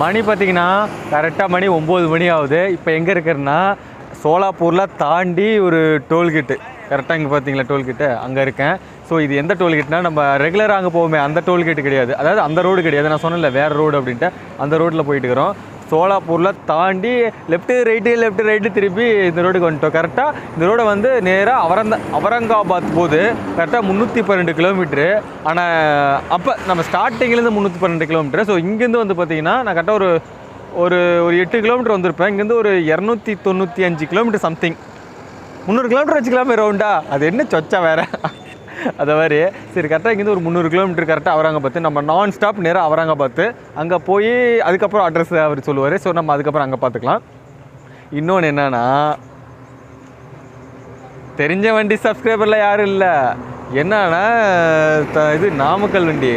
மணி பார்த்தீங்கன்னா கரெக்டாக மணி ஒம்பது மணி ஆகுது. இப்போ எங்கே இருக்கிறேன்னா சோலாப்பூரில் தாண்டி ஒரு டோல்கேட்டு. கரெக்டாக இங்கே பார்த்தீங்களா டோல்கேட்டு? அங்கே இருக்கேன். ஸோ இது எந்த டோல்கேட்னா நம்ம ரெகுலராக அங்கே போவோமே அந்த டோல்கேட்டு கிடையாது. அதாவது அந்த ரோடு கிடையாது. நான் சொன்னல வேறு ரோடு அப்படின்ட்டு. அந்த ரோட்டில் போயிட்டு இருக்கிறோம். சோலாப்பூரில் தாண்டி லெஃப்ட்டு ரைட்டு லெஃப்ட் ரைட்டு திருப்பி இந்த ரோடுக்கு வந்துட்டோம். கரெக்டாக இந்த ரோடை வந்து நேராக அவரந்த அவரங்காபாத் போது கரெக்டாக முந்நூற்றி பன்னெண்டு கிலோமீட்ரு ஆனால் அப்போ நம்ம ஸ்டார்டிங்லேருந்து முந்நூற்றி பன்னெண்டு கிலோமீட்டர் ஸோ இங்கேருந்து வந்து பார்த்திங்கன்னா நான் கரெக்டாக ஒரு ஒரு ஒரு எட்டு கிலோமீட்டர் வந்திருப்பேன். இங்கேருந்து ஒரு இரநூத்தி தொண்ணூற்றி அஞ்சு கிலோமீட்டர் சம்திங் முந்நூறு கிலோமீட்டர் வச்சுக்கலாமே ரவுண்டா அது என்ன சொச்சா வேறு? அதை மாதிரி சரி கரெக்டாக இங்கேருந்து ஒரு முந்நூறு கிலோமீட்டர் கரெக்டாக அவரங்காபாத்து நம்ம நான் ஸ்டாப் நேராக அவராங்க பார்த்து அங்கே போய் அதுக்கப்புறம் அட்ரஸ் அவர் சொல்லுவார். ஸோ நம்ம அதுக்கப்புறம் அங்கே பார்த்துக்கலாம் இன்னொன்று என்னன்னா தெரிஞ்ச வண்டி சப்ஸ்கிரைபரில் யாரும் இல்லை. என்னன்னா இது நாமக்கல் வண்டி.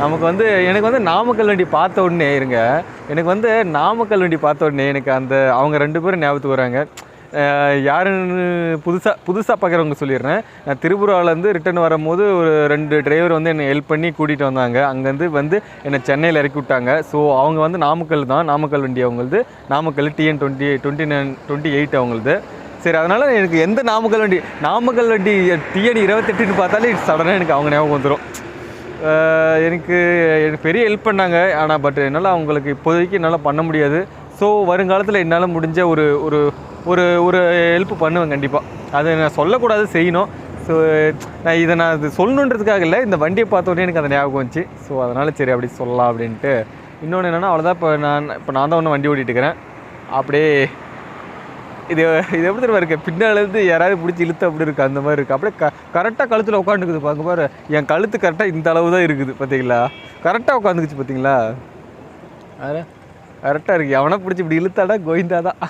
நமக்கு வந்து எனக்கு வந்து நாமக்கல் வண்டி பார்த்த உடனே இருங்க. எனக்கு வந்து நாமக்கல் வண்டி பார்த்த உடனே எனக்கு அந்த அவங்க ரெண்டு பேரும் ஞாபகத்துக்கு வராங்க. யாருன்னு புதுசாக புதுசாக பார்க்குறவங்க சொல்லிடுறேன். நான் திருபுராவிலேருந்து ரிட்டர்ன் வரும்போது ஒரு ரெண்டு டிரைவர் வந்து என்னை ஹெல்ப் பண்ணி கூட்டிகிட்டு வந்தாங்க. அங்கேருந்து வந்து என்னை சென்னையில் இறக்கி விட்டாங்க. ஸோ அவங்க வந்து நாமக்கல் தான். நாமக்கல் வண்டி அவங்களது. Namakkal TN twenty twenty nine twenty eight அவங்களது. சரி அதனால் எனக்கு எந்த நாமக்கல் வண்டி நாமக்கல் வண்டி டிஎன் இருபத்தெட்டுன்னு பார்த்தாலே சடனாக எனக்கு அவங்க ஞாபகம் வந்துடும் எனக்கு எனக்கு பெரிய ஹெல்ப் பண்ணாங்க. ஆனால் பட் என்னால் அவங்களுக்கு இப்போதைக்கு என்னால் பண்ண முடியாது. ஸோ வருங்காலத்தில் என்னால் முடிஞ்ச ஒரு ஒரு ஒரு ஒரு ஹெல்ப் பண்ணுவேன் கண்டிப்பாக அதை நான் சொல்லக்கூடாது செய்யணும். ஸோ நான் இதை நான் இது சொல்லணுன்றதுக்காக இல்லை இந்த வண்டியை பார்த்தோன்னே எனக்கு அந்த ஞாபகம் வந்துச்சு. ஸோ அதனால் சரி அப்படி சொல்லலாம் அப்படின்ட்டு. இன்னொன்று என்னென்னா அவ்வளோதான் இப்போ நான் இப்போ நான் தான் ஒன்று வண்டி ஓட்டிகிட்டு இருக்கிறேன். அப்படியே இது இது எப்படி தெரியுமா இருக்குது பின்னாலேருந்து யாராவது பிடிச்சி இழுத்து அப்படி இருக்குது அந்த மாதிரி இருக்குது அப்படியே க கரெக்டாக கழுத்தில் உட்காந்துக்குது பார்க்க பாரு. என் கழுத்து கரெக்டாக இந்த அளவு தான் இருக்குது பார்த்தீங்களா கரெக்டாக உட்காந்துக்குச்சு பார்த்தீங்களா அதான் கரெக்டாக இருக்குது எவனை பிடிச்சி இப்படி இழுத்தாடா? கோவிந்தா தான்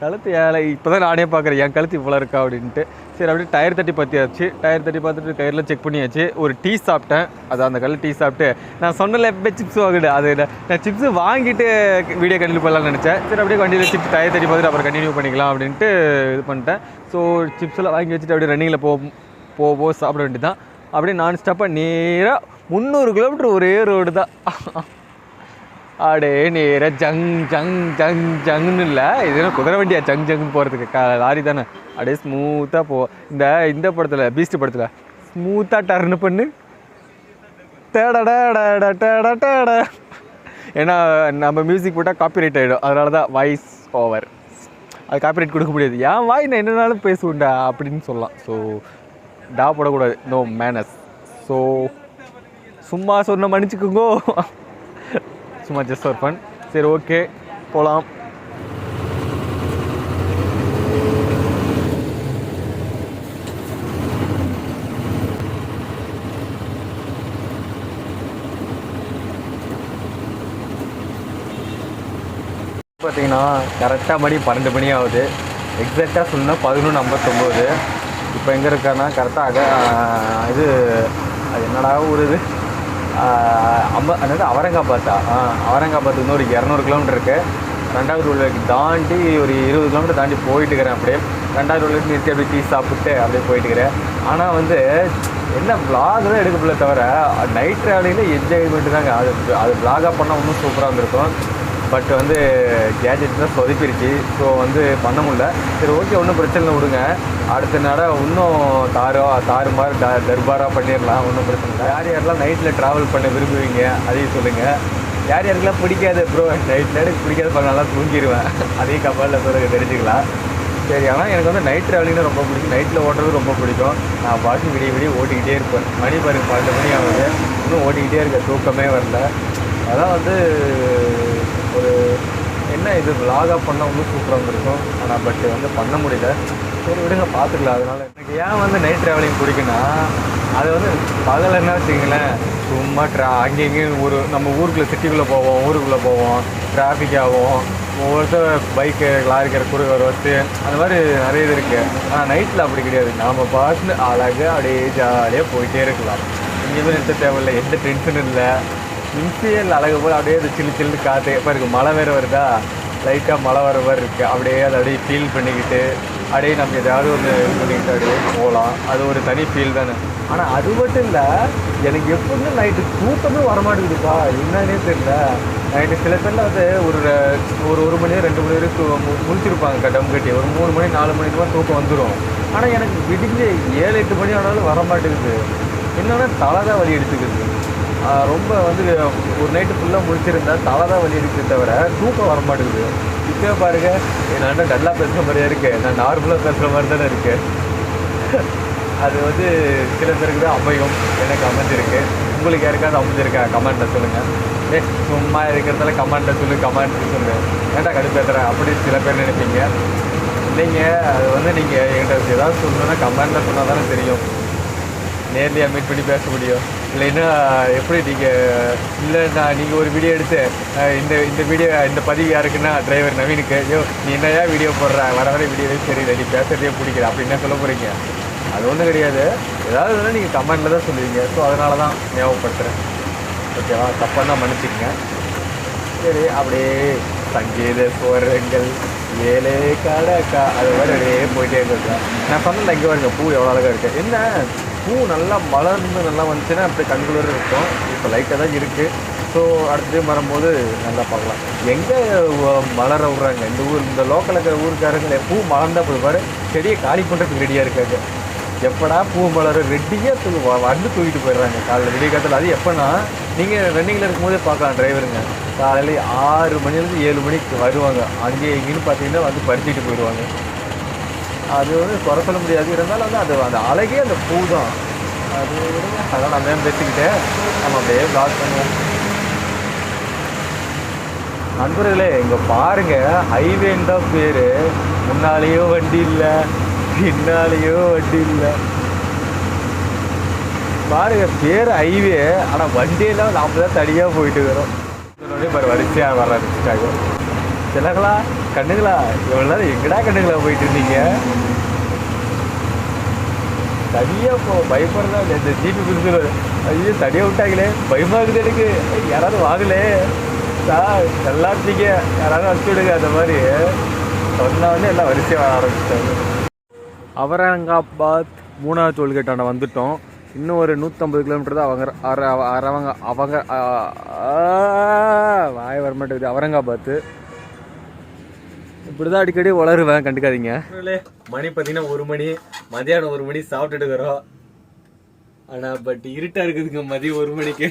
கழுத்து ஏழை. இப்போ தான் நானே பார்க்குறேன் என் கழுத்து இவ்வளோ இருக்கா அப்படின்ட்டு. சரி அப்படியே டயர் தட்டி பற்றியாச்சு டயர் தட்டி பார்த்துட்டு கயிறில் செக் பண்ணியாச்சு. ஒரு டீ சாப்பிட்டேன். அது அந்த கல் டீ சாப்பிட்டு நான் சொன்னல எப்போ சிப்ஸ் வாங்கிடு அது நான் சிப்ஸ் வாங்கிட்டு வீடியோ கண்டினியூ பண்ணலாம்னு நினச்சேன். சரி அப்படியே வண்டியில் சிப்ஸ் டயர் தட்டி பார்த்துட்டு அப்புறம் கண்டினியூ பண்ணிக்கலாம் அப்படின்ட்டு இது பண்ணிட்டேன். ஸோ சிப்ஸ்லாம் வாங்கி வச்சுட்டு அப்படியே ரன்னிங்கில் போ போக சாப்பிட வேண்டியதான் அப்படியே நான் ஸ்டாப்பாக நேராக முந்நூறு கிலோமீட்டர் ஒரே ரோடு தான். அடே நேர ஜங் ஜங் ஜங் ஜங்னு இல்லை. இது குதிரை வண்டியா? ஜங் ஜங்னு போகிறதுக்கு க லாரி தானே. அப்படியே ஸ்மூத்தாக போ. இந்த இந்த படத்தில் பீஸ்ட் படத்தில். ஸ்மூத்தாக டர்னு பண்ணு. டேடடா டேடா ஏன்னா நம்ம மியூசிக் போட்டால் காப்பிரைட் ஆகிடும் அதனால தான் வாய்ஸ் ஓவர் அது காப்பிரைட் கொடுக்க முடியாது. ஏன் வாய் நான் என்னனாலும் பேசுவேன்டா அப்படின்னு சொல்லலாம். ஸோ டா போடக்கூடாது. நோ மேனஸ் ஸோ சும்மா சொன்ன மன்னிச்சுக்குங்கோ. சும்மா ஜஸ்ட் ஒரு ஃபன் சரி ஓகே போகலாம் பார்த்தீங்கன்னா கரெக்டாக மணி பன்னெண்டு மணி ஆகுது. எக்ஸாக்டாக சொன்னால் பதினொன்று ஐம்பத்தொம்போது. இப்போ எங்கே இருக்கான்னா கரெக்டாக இது அது என்னடா ஊர் இது? அம்ப அதாவது அவரங்காபாத்தா. ஆ அவரங்காபாத் வந்து ஒரு இரநூறு கிலோமீட்டர் இருக்குது ரெண்டாவது உள்ளக்கு தாண்டி ஒரு இருபது கிலோமீட்டர் தாண்டி போயிட்டு இருக்கிறேன் அப்படியே. ரெண்டாவது உள்ளக்கு நிறுத்தி அப்படியே டீ சாப்பிட்டு அப்படியே போயிட்டு இருக்கிறேன். ஆனால் வந்து என்ன vlog தான் எடுக்க முடியல தவிர நைட் ட்ராவலிங்கில் என்ஜாய்மெண்ட்டு தாங்க. அது அது vlog-ஆ பண்ணால் இன்னும் சூப்பராக இருந்திருக்கும். பட் வந்து கேஜெட் தான் சொதப்பிருச்சு ஸோ வந்து பண்ண முடில சரி ஓகே ஒன்றும் பிரச்சனை இல்லை விடுங்க. அடுத்த நேரம் இன்னும் தாரோ தாறு மாதிரி ட தர்பாராக பண்ணிடலாம். ஒன்றும் பிரச்சனை இல்லை. யார் யாரெல்லாம் நைட்டில் ட்ராவல் பண்ண விரும்புவீங்க? அதையும் சொல்லுங்கள் யார் யாருக்கெல்லாம் பிடிக்காது ப்ரோ நைட் நேரம் பிடிக்காது பண்ண நல்லா தூங்கிடுவேன் அதையும் கப்பலில் பிறகு தெரிஞ்சுக்கலாம். சரி ஆனால் எனக்கு வந்து நைட் ட்ராவலிங்னா ரொம்ப பிடிக்கும். நைட்டில் ஓட்டுறது ரொம்ப பிடிக்கும். நான் பாட்டு விடிய விடிய ஓட்டிக்கிட்டே இருப்பேன். மணி பாருங்க பன்னெண்டு மணி ஆகுது. இன்னும் ஓட்டிக்கிட்டே இருக்க தூக்கமே வரல. அதான் வந்து என்ன இது விலாகாக பண்ணால் வந்து சூப்பராக இருந்திருக்கும் ஆனால் பட் வந்து பண்ண முடியல. சரி விடுங்க பார்த்துக்கலாம். அதனால் எனக்கு ஏன் வந்து நைட் ட்ராவலிங் பிடிக்குன்னா அது வந்து பகல் என்ன வச்சுங்களேன் சும்மா ட்ரா அங்கேயும் இங்கேயும் ஒரு நம்ம ஊருக்குள்ளே சிட்டிக்குள்ளே போவோம் ஊருக்குள்ளே போவோம் டிராஃபிக் ஆகும். ஒவ்வொருத்தர் பைக்கு லாரிக்கிற குறு வச்சு அந்த மாதிரி நிறைய இது இருக்குது ஆனால் நைட்டில் அப்படி கிடையாது. நாம் பார்த்து அழகாக அப்படியே ஜாலியாக போயிட்டே இருக்கலாம். இங்கேயுமே நிறுத்த தேவையில்லை எந்த டென்ஷனும் இல்லை. இன்சியல் அழகு போல் அப்படியே அது சில்லு சில்லு காற்று எப்போ இருக்குது மழை வேறு வருதா? லைட்டாக மழை வர மாதிரி இருக்குது அப்படியே அதை அப்படியே ஃபீல் பண்ணிக்கிட்டு அப்படியே நம்ம ஏதாவது ஒன்று இது பண்ணிக்கிட்டு அப்படியே போகலாம். அது ஒரு தனி ஃபீல் தானே. ஆனால் அது மட்டும் இல்லை எனக்கு எப்போதுமே நைட்டு தூக்கமே வரமாட்டேங்குதுப்பா என்னன்னே தெரியல. நைட்டு சில பேரில் வந்து ஒரு ஒரு ஒரு மணி ரெண்டு மணி வரைக்கும் மு- முழிச்சிருப்பாங்க கட்டம் கட்டி. ஒரு மூணு மணி நாலு மணிக்கு தான் தூக்கம் வந்துடும் ஆனால் எனக்கு விடிஞ்சு ஏழு எட்டு மணி ஆனாலும் வர மாட்டேங்குது என்னன்னா தலை தான் வலி எடுத்துக்குது ரொம்ப வந்து ஒரு நைட்டு ஃபுல்லாக முடிச்சிருந்தா தலை தான் வலி எடுக்குது தவிர தூக்கம் வர மாட்டேங்குது இப்போ பாருங்க என்கிட்ட நல்லா பேசுகிற மாதிரியே இருக்கு. நான் நார்மலாக பேசுகிற மாதிரி தானே இருக்கு. அது வந்து சில பேருக்கு தான் அமையும் எனக்கு அமைஞ்சிருக்கு. உங்களுக்கு யாருக்காவது அமைஞ்சிருக்கா? கமெண்ட்டில் சொல்லுங்கள் ஏ சும்மா இருக்கிறதால கமெண்ட்டில் சொல்லு கமெண்ட் சொல்லு. ஏன்டா கடுப்பேத்துறேன் அப்படின்னு சில பேர் நினைப்பீங்க. நீங்கள் அது வந்து நீங்கள் என்கிட்ட ஏதாவது சொல்லணுன்னா கமெண்ட்டில் சொன்னால் தானே தெரியும். நேர்லையாக மீட் பண்ணி பேச முடியும். இல்லைன்னா எப்படி நீங்கள் இல்லை நான் நீங்கள் ஒரு வீடியோ எடுத்து இந்த இந்த வீடியோ இந்த பதிவு யாருக்குன்னா டிரைவர் நவீனுக்கு ஐயோ நீ என்னையா வீடியோ போடுற? வர வர வீடியோவே தெரியல நீ பேசுகிறதே பிடிக்கல அப்படி என்ன சொல்ல போகிறீங்க அது ஒன்றும் கிடையாது. ஏதாவது வேணால் நீங்கள் கமெண்டில் தான் சொல்லுவீங்க. ஸோ அதனால தான் ஞாபகப்படுத்துகிறேன் ஓகேவா தப்பாக தான் மன்னிச்சிக்கங்க. சரி அப்படியே சங்கீத சுவரங்கள் ஏழே கடக்கா அது மாதிரி அப்படியே போயிட்டே இருக்கு நான் சொன்னேன் இங்கே பாருங்க பூ எவ்வளோ அழகாக இருக்குது என்ன? பூ நல்லா மலர்ந்து நல்லா வந்துச்சுன்னா அப்படியே கண்குளிர் இருக்கும். இப்போ லைட்டாக தான் இருக்குது ஸோ அடுத்து வரும்போது நல்லா பார்க்கலாம். எங்கே மலர விட்றாங்க? இந்த ஊர் இந்த லோக்கலில் இருக்கிற ஊருக்காரங்களே பூ மலர்ந்தால் போய் செடியை காலி பண்ணுறதுக்கு ரெடியாக இருக்காங்க. எப்படா பூ மலர்? ரெட்டியாக தூ வ- வந்து தூக்கிட்டு போயிடுறாங்க. காலையில் விடிய காலத்தில் அது எப்போனா நீங்கள் ரன்னிங்கில் இருக்கும்போதே பார்க்கலாம் டிரைவருங்க காலையில் ஆறு மணிலேருந்து ஏழு மணிக்கு வருவாங்க. அங்கே இங்கேன்னு பார்த்தீங்கன்னா வந்து பறிச்சுட்டு போயிடுவாங்க. அது வந்து குறை சொல்ல முடியாது. இருந்தாலும் வந்து அது அந்த அழகே அந்த பூ தான். அது விடுங்க. அதெல்லாம் நம்ம ஏன் நம்ம அப்படியே பிளாக் பண்ணுவோம். நண்பர்களே இங்கே பாருங்க. ஹைவேன்னு தான் பேர். முன்னாலேயோ வண்டி இல்லை. பின்னாலேயோ வண்டி இல்லை. பாருங்க பேர் ஹைவே ஆனால் வண்டியெல்லாம் நாம் தான் தனியாக போயிட்டு வரோம். பாரு வரிசையாக வர சிலங்களா கண்ணுங்களா இவ்வளோ நேரம் எங்கடா கண்ணுங்களா போயிட்டு இருந்தீங்க தனியாக போ பயப்படுறதா இந்த ஜிபி பிடிச்சிரு ஐயோ தனியாக விட்டாங்களே பயமாகுது எனக்கு யாராவது வாங்கலே சார் நல்லா இருந்தீங்க யாராவது வச்சு விடுங்க அந்த மாதிரி சொன்ன எல்லாம் வரிசையாக வர ஆரம்பிச்சிட்டாங்க அவரங்காபாத் மூணாவது டோல்கேட்டாண்ட வந்துட்டோம் இன்னும் ஒரு நூற்றம்பது கிலோமீட்டர் தான் அவங்க அர அரவங்க அவங்க வாய வரமாட்டேங்குது வர மாட்டேங்குது அவரங்காபாத்து இப்படி தான் அடிக்கடி வளருவேன் கண்டுக்காதீங்க. மணி பார்த்தீங்கன்னா ஒரு மணி மதியானம் ஒரு மணி சாப்பிட்டுட்டு இருக்கிறோம். ஆனால் பட் இருட்டா இருக்குதுங்க மதியம் ஒரு மணிக்கு.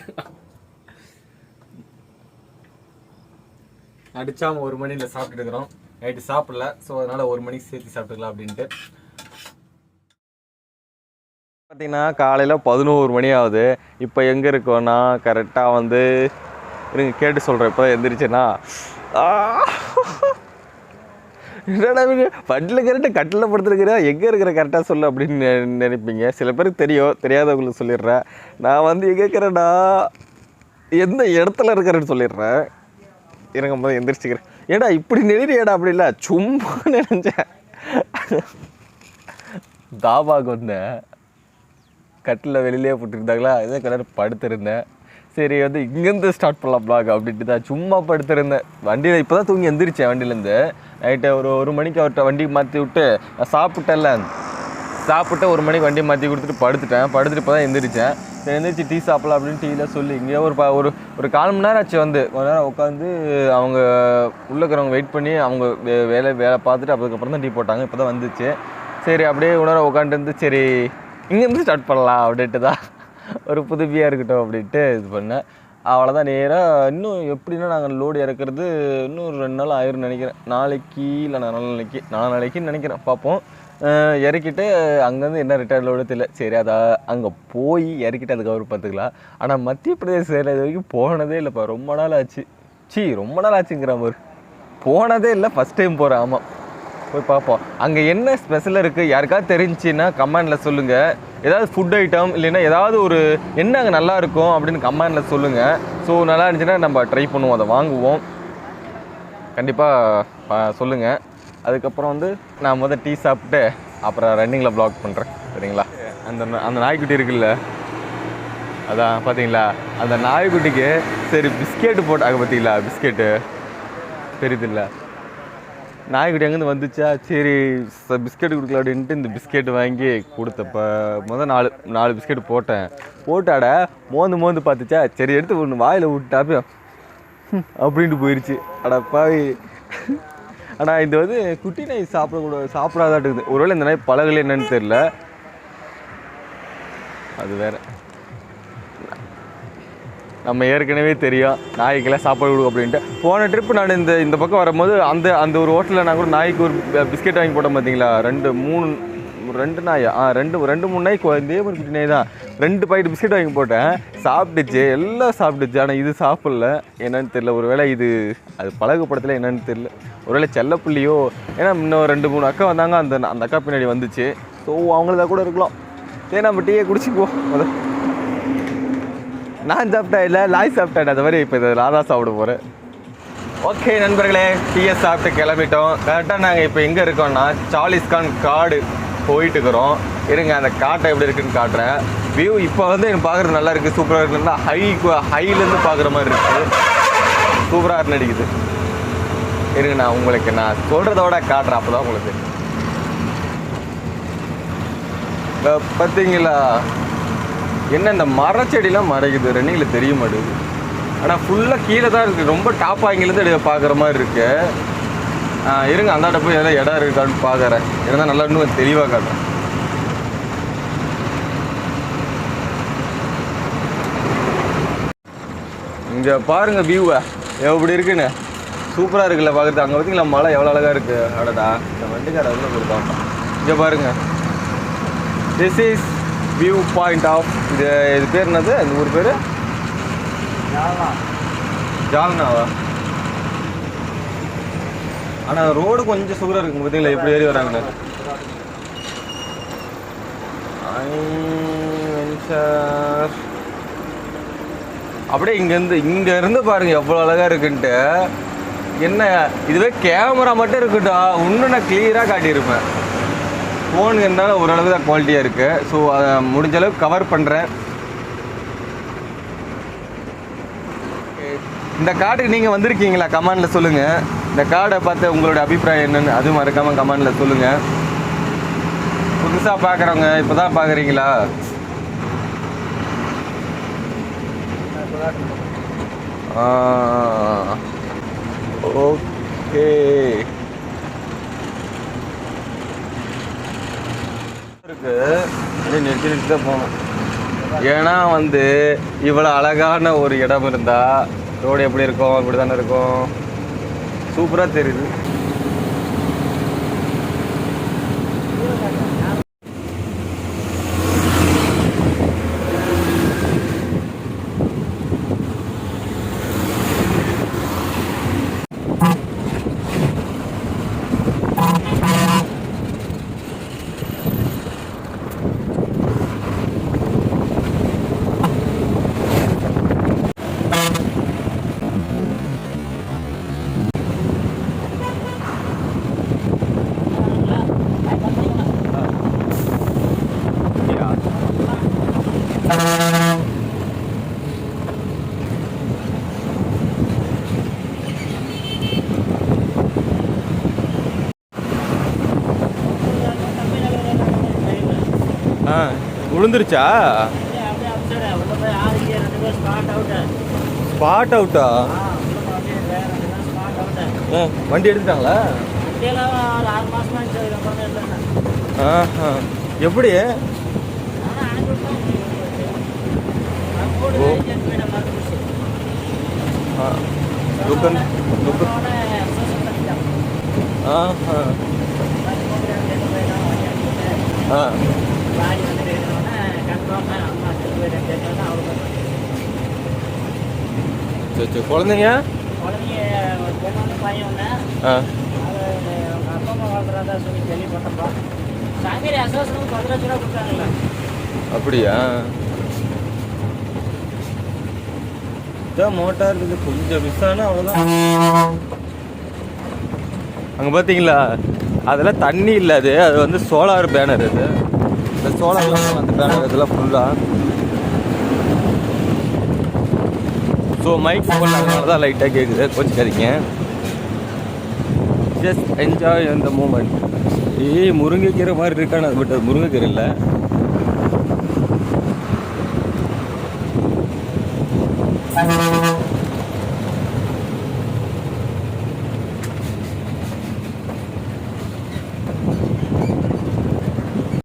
அடிச்சாம ஒரு மணியில் சாப்பிட்டுட்டு இருக்கிறோம். நைட்டு சாப்பிடல ஸோ அதனால ஒரு மணிக்கு சேர்த்து சாப்பிட்டுக்கலாம் அப்படின்ட்டு. பார்த்தீங்கன்னா காலையில் பதினோரு மணி ஆகுது. இப்போ எங்கே இருக்கோன்னா கரெக்டாக வந்து இருங்க கேட்டு சொல்கிறேன் இப்போ எந்திரிச்சேன்னா. என்னடா வண்டியில் கரெக்டாக கட்டில் படுத்துருக்கிறா எங்கே இருக்கிற கரெக்டாக சொல்லு அப்படின்னு நினைப்பீங்க. சில பேருக்கு தெரியும் தெரியாதவங்களுக்கு சொல்லிடுறேன். நான் வந்து எங்கே இருக்கிறேன்னா எந்த இடத்துல இருக்கிறேன்னு சொல்லிடுறேன். இறங்கும் போது எந்திரிச்சிக்கிறேன். ஏடா இப்படி நெளிறியாடா அப்படி இல்லை? சும்மா நினைஞ்சேன் தாபாக்கு வந்தேன். கட்டில் வெளியிலே போட்டுருந்தாங்களா? இதே கலர் படுத்திருந்தேன். சரி வந்து இங்கேருந்து ஸ்டார்ட் பண்ணலாம் பிளாக் அப்படின்ட்டு தான் சும்மா படுத்திருந்தேன். வண்டியில் இப்போ தான் தூங்கி எந்திரிச்சேன் வண்டியிலேருந்து. நைட்டு ஒரு ஒரு மணிக்கு அவர்கிட்ட வண்டி மாற்றி விட்டு நான் சாப்பிட்டேன்ல. சாப்பிட்டு ஒரு மணிக்கு வண்டி மாற்றி கொடுத்துட்டு படுத்துட்டேன். படுத்துட்டு இப்போ தான் எந்திரிச்சேன். சரி எந்திரிச்சு டீ சாப்பிடலாம் அப்படின்னு டீயில் சொல்லி இங்கேயே ஒரு ப ஒரு ஒரு கால் மணி நேரம் ஆச்சு வந்து. கொஞ்ச நேரம் உட்காந்து அவங்க உள்ளக்கிறவங்க வெயிட் பண்ணி அவங்க வே- வேலை வேலை பார்த்துட்டு அதுக்கப்புறம் தான் டீ போட்டாங்க. இப்போ தான் வந்துச்சு. சரி அப்படியே உணர உட்காந்துருந்து சரி இங்கேருந்து ஸ்டார்ட் பண்ணலாம் அப்படின்ட்டு தான். ஒரு புதுப்பியாக இருக்கட்டும் அப்படின்ட்டு இது பண்ணேன். அவ்வளோதான் நேராக இன்னும் எப்படின்னா நாங்கள் லோடு இறக்குறது இன்னும் ஒரு ரெண்டு நாள் ஆயிரும் நினைக்கிறேன். நாளைக்கு இல்லை நாலு நாளைக்கு நாலு நாளைக்குன்னு நினைக்கிறேன். பார்ப்போம். இறக்கிட்டு அங்கேருந்து என்ன ரிட்டர்ன் லோடு தெரியல. சரி அதை அங்கே போய் இறக்கிட்டு அதுக்கப்புறம் பார்த்துக்கலாம். ஆனால் மத்திய பிரதேச இது வரைக்கும் போனதே இல்லைப்பா. ரொம்ப நாள் ஆச்சு. சீ ரொம்ப நாள் ஆச்சுங்கிற மாதிரி. போனதே இல்லை ஃபஸ்ட் டைம் போகிறேன் ஆமாம் போய் பார்ப்போம். அங்கே என்ன ஸ்பெஷல் இருக்குது யாருக்காவது தெரிஞ்சுன்னா கமெண்டில் சொல்லுங்கள் ஏதாவது ஃபுட் ஐட்டம் இல்லைன்னா ஏதாவது ஒரு என்ன அங்கே நல்லா இருக்கும் அப்படின்னு கமெண்டில் சொல்லுங்கள் ஸோ நல்லா இருந்துச்சுன்னா நம்ம ட்ரை பண்ணுவோம். அதை வாங்குவோம். கண்டிப்பாக சொல்லுங்கள் அதுக்கப்புறம் வந்து நான் முதல் டீ சாப்பிட்டு அப்புறம் ரன்னிங்கில் ப்ளாக் பண்ணுறேன் சரிங்களா? அந்த அந்த நாய்க்குட்டி இருக்குல்ல? அதான் பார்த்தீங்களா அந்த நாய்க்குட்டிக்கு சரி பிஸ்கெட்டு போட்டாங்க பார்த்தீங்களா பிஸ்கெட்டு தெரியுதுல்ல? நாய்க்குட்டி எங்கேருந்து வந்துச்சா? சரி பிஸ்கெட் கொடுக்கல அப்படின்ட்டு இந்த பிஸ்கெட் வாங்கி கொடுத்தப்ப முதல் நாலு நாலு பிஸ்கெட் போட்டேன். போட்டாட மோந்து மோந்து பார்த்துச்சா? சரி எடுத்து ஒன்று வாயில் விட்டாப்ப அப்படின்ட்டு போயிடுச்சு அட பாவி. ஆனால் இது வந்து குட்டி நாய் சாப்பிடக்கூட சாப்பிடாதாட்டுக்குது ஒருவேளை இந்த நாய் பழகலை என்னன்னு தெரில அது வேற. நம்ம ஏற்கனவே தெரியும். நாய்க்கெல்லாம் சாப்பாடு கொடுக்கும் அப்படின்ட்டு. போன ட்ரிப் நான் இந்த இந்த பக்கம் வரும்போது அந்த அந்த ஒரு ஹோட்டலில் நான் கூட நாய்க்கு ஒரு பிஸ்கெட் வாங்கி போட்டோம் பார்த்தீங்களா ரெண்டு மூணு ரெண்டு நாய்? ஆ ரெண்டு ரெண்டு மூணு நாய்க்கு இதே மாதிரி குட்டி நாய் தான். ரெண்டு பாக்கெட் பிஸ்கெட் வாங்கி போட்டேன். சாப்பிட்டுச்சு எல்லாம் சாப்பிட்டுச்சு. ஆனால் இது சாப்பிடல. என்னன்னு தெரியல. ஒருவேளை இது அது பழகுப்படத்தில் என்னன்னு தெரில ஒருவேளை செல்லப்புள்ளியோ ஏன்னா இன்னும் ரெண்டு மூணு அக்கா வந்தாங்க. அந்த அந்த அக்கா பின்னாடி வந்துச்சு. ஸோ அவங்களதா கூட இருக்கலாம். சரி நம்ம டீயை குடிச்சிக்குவோம். முதல்ல நான் சாப்பிட்டேன் இல்லை லாய் சாப்பிட்டேன். அது மாதிரி இப்போ இதை நான் தான் சாப்பிட போகிறேன் ஓகே நண்பர்களே டீயை சாப்பிட்டு கிளம்பிட்டோம். கரெக்டாக நாங்கள் இப்போ எங்கே இருக்கோம்னா சாலிஸ்கான் காடு போயிட்டு இருக்கிறோம் இருங்க அந்த காட்டை எப்படி இருக்குன்னு காட்டுறேன். வியூ இப்போ வந்து எனக்கு பார்க்குறது நல்லா இருக்குது சூப்பராக இருக்குன்னா ஹை ஹைலேருந்து பார்க்குற மாதிரி இருக்குது சூப்பராக நடிக்குது. இருங்க நான் உங்களுக்கு நான் சொல்கிறதோட காட்டுறேன். அப்போ தான் உங்களுக்கு. இப்போ பார்த்தீங்களா என்ன இந்த மரச்செடிலாம் மறைக்குது ரன்னிங்கில் தெரிய மாட்டேங்குது ஆனால் ஃபுல்லாக கீழே தான் இருக்குது ரொம்ப டாப் ஆங்கிலேருந்து பார்க்குற மாதிரி இருக்கு. இருங்க அந்தாண்ட போய் எதாவது இடம் இருக்கான்னு பார்க்குறேன் இருந்தால் நல்லா இன்னும் தெளிவாக காட்டுறேன். இங்கே பாருங்க வியூவை எப்படி இருக்குன்னு? சூப்பராக இருக்குல்ல பார்க்குறது அங்கே பார்த்தீங்களா மழை எவ்வளோ அழகாக இருக்குது அடடா இந்த வண்டிக்கார வந்து கொடுத்தாங்க இங்கே பாருங்க. This is view point of இது இது பேர் என்னது? இந்த ஊர் பேர்? ஜால்னாவா? ஆனால் ரோடு கொஞ்சம் சுகராக இருக்குங்க பார்த்தீங்களா எப்படி ஏறி வராங்க அப்படியே இங்கேருந்து இங்க இருந்து பாருங்க எவ்வளோ அழகா இருக்குன்ட்டு. என்ன இதுவே கேமரா மட்டும் இருக்கட்டும் இன்னும் நான் கிளியராக காட்டியிருப்பேன். ஃபோன் இருந்தாலும் ஓரளவு தான் குவாலிட்டியாக இருக்குது ஸோ அதை முடிஞ்ச அளவுக்கு கவர் பண்ணுறேன் இந்த கார்டுக்கு நீங்கள் வந்திருக்கீங்களா? கமாண்டில் சொல்லுங்கள் இந்த கார்டை பார்த்து உங்களோட அபிப்பிராயம் என்னென்னு அதுவும் மறக்காமல் கமாண்டில் சொல்லுங்கள் புதுசாக பார்க்குறவங்க இப்போ தான் பார்க்குறீங்களா ஓகே இருக்கு. அப்படியே நிறுத்தி தான் போகணும். ஏன்னா வந்து இவ்வளோ அழகான ஒரு இடம் இருந்தால் ரோடு எப்படி இருக்கும் இப்படி தானே இருக்கும்? சூப்பராக தெரியுது ஆ விழுந்துருச்சா? ஸ்பாட் அவுட்டா ஆ வண்டி எடுத்துட்டாங்களா? எப்படி? ஆ. லுக்கன் ஆஹா. ஆ. சரி சரி. குழந்தைங்க? ஆ. அப்படியா? இதான் மோட்டார் இருக்குது. கொஞ்சம் மிஸ் ஆனால் அவ்வளோதான் அங்கே பார்த்தீங்களா அதெல்லாம் தண்ணி இல்லை அது. அது வந்து சோலார் பேனர் அது. இந்த சோலார் வந்துட்டாங்க இதெல்லாம் ஃபுல்லாக ஸோ மைக் ஃபோன் தான் லைட்டாக கேட்குது கோச்சிக்காதீங்க ஜஸ்ட் என்ஜாய் அந்த மூமெண்ட் ஏய் முருங்கைக்கீரை மாதிரி இருக்கான பட் அது முருங்கைக்கீரை இல்லை.